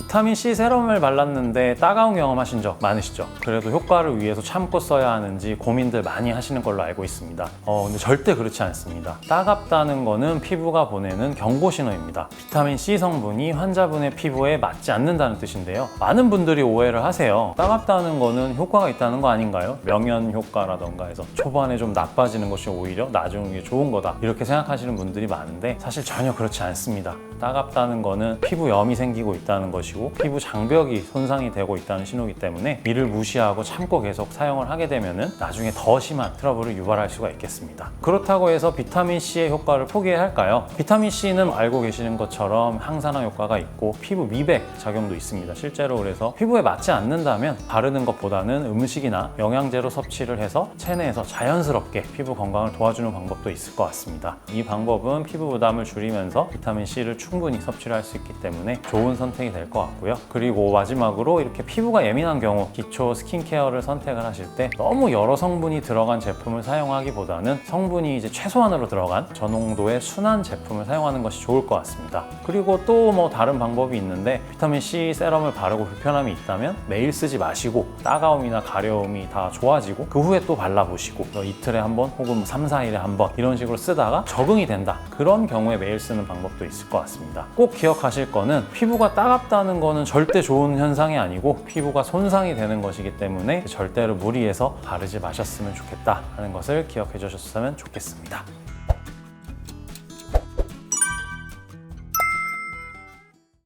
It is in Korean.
비타민 C 세럼을 발랐는데 따가운 경험하신 적 많으시죠? 그래도 효과를 위해서 참고 써야 하는지 고민들 많이 하시는 걸로 알고 있습니다. 어, 근데 절대 그렇지 않습니다. 따갑다는 거는 피부가 보내는 경고 신호입니다. 비타민 C 성분이 환자분의 피부에 맞지 않는다는 뜻인데요. 많은 분들이 오해를 하세요. 따갑다는 거는 효과가 있다는 거 아닌가요? 명현 효과라던가 해서 초반에 좀 나빠지는 것이 오히려 나중에 좋은 거다. 이렇게 생각하시는 분들이 많은데 사실 전혀 그렇지 않습니다. 따갑다는 거는 피부염이 생기고 있다는 것이 고 피부 장벽이 손상이 되고 있다는 신호이기 때문에 이를 무시하고 참고 계속 사용을 하게 되면은 나중에 더 심한 트러블을 유발할 수가 있겠습니다. 그렇다고 해서 비타민 C의 효과를 포기해야 할까요? 비타민 C는 알고 계시는 것처럼 항산화 효과가 있고 피부 미백 작용도 있습니다. 실제로 그래서 피부에 맞지 않는다면 바르는 것보다는 음식이나 영양제로 섭취를 해서 체내에서 자연스럽게 피부 건강을 도와주는 방법도 있을 것 같습니다. 이 방법은 피부 부담을 줄이면서 비타민 C를 충분히 섭취를 할 수 있기 때문에 좋은 선택이 될것 같고요. 그리고 마지막으로 이렇게 피부가 예민한 경우 기초 스킨케어를 선택을 하실 때 너무 여러 성분이 들어간 제품을 사용하기보다는 성분이 이제 최소한으로 들어간 저농도의 순한 제품을 사용하는 것이 좋을 것 같습니다. 그리고 또 뭐 다른 방법이 있는데 비타민 C 세럼을 바르고 불편함이 있다면 매일 쓰지 마시고 따가움이나 가려움이 다 좋아지고 그 후에 또 발라보시고 뭐 이틀에 한 번 혹은 3, 4일에 한 번 이런 식으로 쓰다가 적응이 된다. 그런 경우에 매일 쓰는 방법도 있을 것 같습니다. 꼭 기억하실 거는 피부가 따갑 다는 거는 절대 좋은 현상이 아니고 피부가 손상이 되는 것이기 때문에 절대로 무리해서 바르지 마셨으면 좋겠다 하는 것을 기억해 주셨으면 좋겠습니다.